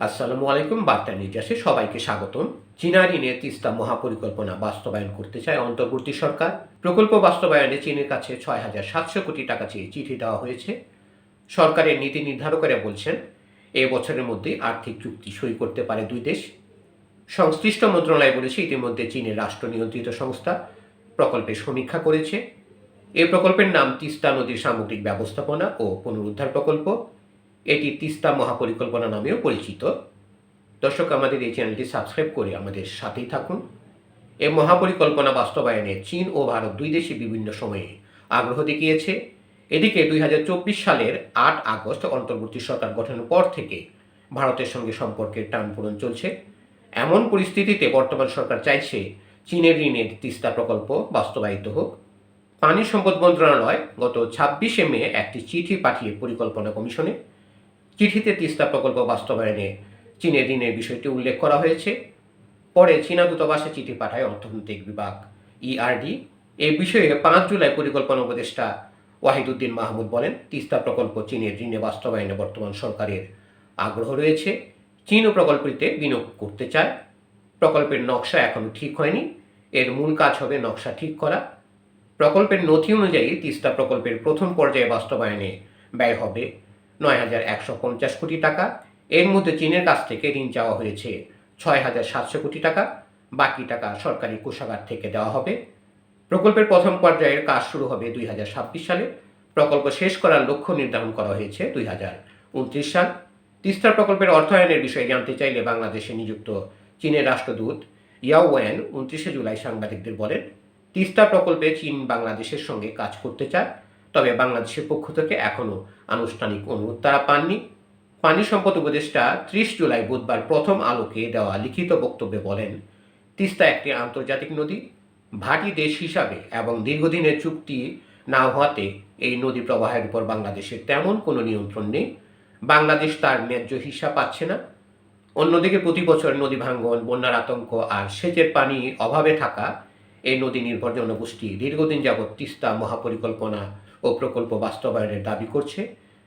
আসসালামু আলাইকুম, বার্তা নির্যাসে সবাইকে স্বাগতম। চীনা ঋণে তিস্তা মহাপরিকল্পনা বাস্তবায়ন করতে চায় অন্তর্বর্তী সরকার। প্রকল্প বাস্তবায়নে চীনের কাছে ছয় হাজার সাতশো কোটি টাকা চেয়ে চিঠি দেওয়া হয়েছে। সরকারের নীতি নির্ধারকেরা বলছেন, এ বছরের মধ্যে আর্থিক চুক্তি সই করতে পারে দুই দেশ। সংশ্লিষ্ট মন্ত্রণালয় বলেছে, ইতিমধ্যে চীনের রাষ্ট্র নিয়ন্ত্রিত সংস্থা প্রকল্পের সমীক্ষা করেছে। এই প্রকল্পের নাম তিস্তা নদীর সামগ্রিক ব্যবস্থাপনা ও পুনরুদ্ধার প্রকল্প। এটি তিস্তা মহাপরিকল্পনা নামেও পরিচিত। দর্শক, আমাদের এই চ্যানেলটি সাবস্ক্রাইব করে আমাদের সাথেই থাকুন। এই মহাপরিকল্পনা বাস্তবায়নে চীন ও ভারত দুই দেশই বিভিন্ন সময়ে আগ্রহ দেখিয়েছে। এদিকে দুই হাজার চব্বিশ সালের আট আগস্ট অন্তর্বর্তী সরকার গঠনের পর থেকে ভারতের সঙ্গে সম্পর্কের টানপূরণ চলছে। এমন পরিস্থিতিতে বর্তমান সরকার চাইছে চীনের ঋণের তিস্তা প্রকল্প বাস্তবায়িত হোক। পানি সম্পদ মন্ত্রণালয় গত ছাব্বিশে মে একটি চিঠি পাঠিয়ে পরিকল্পনা কমিশনে চিঠিতে তিস্তা প্রকল্প বাস্তবায়নে চীনের ঋণের বিষয়টি উল্লেখ করা হয়েছে। পরে চীনা দূতাবাসে চিঠি পাঠায় অর্থনৈতিক বিভাগ ইআরডি এ বিষয়ে পাঁচ জুলাই পরিকল্পনা উপদেষ্টা ওয়াহিদুদ্দিন মাহমুদ বলেন, তিস্তা প্রকল্প চীনের ঋণে বাস্তবায়নে বর্তমান সরকারের আগ্রহ রয়েছে। চীনও প্রকল্পটিতে বিনিয়োগ করতে চায়। প্রকল্পের নকশা এখনও ঠিক হয়নি। এর মূল কাজ হবে নকশা ঠিক করা। প্রকল্পের নথি অনুযায়ী তিস্তা প্রকল্পের প্রথম পর্যায়ে বাস্তবায়নে ব্যয় হবে নয় হাজার একশো পঞ্চাশ কোটি টাকা। এর মধ্যে চীনের কাছ থেকে ঋণ চাওয়া হয়েছে ছয় হাজার সাতশো কোটি টাকা। বাকি টাকা সরকারি কোষাগার থেকে দেওয়া হবে। প্রকল্পের প্রথম পর্যায়ের কাজ শুরু হবে দুই হাজার ছাব্বিশ সালে। প্রকল্প শেষ করার লক্ষ্য নির্ধারণ করা হয়েছে দুই হাজার উনত্রিশ সাল। তিস্তা প্রকল্পের অর্থায়নের বিষয়ে জানতে চাইলে বাংলাদেশে নিযুক্ত চীনের রাষ্ট্রদূত ইয়াও ওয়ান উনত্রিশে জুলাই সাংবাদিকদের বলেন, তিস্তা প্রকল্পে চীন বাংলাদেশের সঙ্গে কাজ করতে চায়। তবে বাংলাদেশের পক্ষ থেকে এখনও আনুষ্ঠানিক অনুরোধ তারা পাননি। পানি সম্পদ উপদেষ্টা ত্রিশ জুলাই বুধবার প্রথম আলোকে দেওয়া লিখিত বক্তব্যে বলেন, তিস্তা একটি আন্তর্জাতিক নদী, ভাটি দেশ হিসাবে এবং দীর্ঘদিনের চুক্তি না হওয়াতে এই নদী প্রবাহের উপর বাংলাদেশের তেমন কোনো নিয়ন্ত্রণ নেই। বাংলাদেশ তার ন্যায্য হিসাব পাচ্ছে না। অন্যদিকে প্রতি বছর নদী ভাঙ্গন, বন্যার আতঙ্ক আর সেচের পানি অভাবে থাকা এই নদী নির্ভর জনগোষ্ঠী দীর্ঘদিন যাবৎ তিস্তা মহাপরিকল্পনা ও প্রকল্প বাস্তবায়নের দাবি করছে,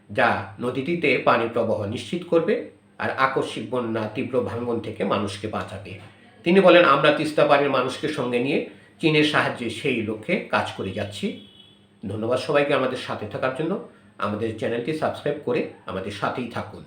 যা নদীটিতে পানি প্রবাহ নিশ্চিত করবে আর আকস্মিক বন্যা তীব্র ভাঙ্গন থেকে মানুষকে বাঁচাবে। তিনি বলেন, আমরা তিস্তা পানির মানুষকে সঙ্গে নিয়ে চীনের সাহায্যে সেই লক্ষ্যে কাজ করে যাচ্ছি। ধন্যবাদ সবাইকে আমাদের সাথে থাকার জন্য। আমাদের চ্যানেলটি সাবস্ক্রাইব করে আমাদের সাথেই থাকুন।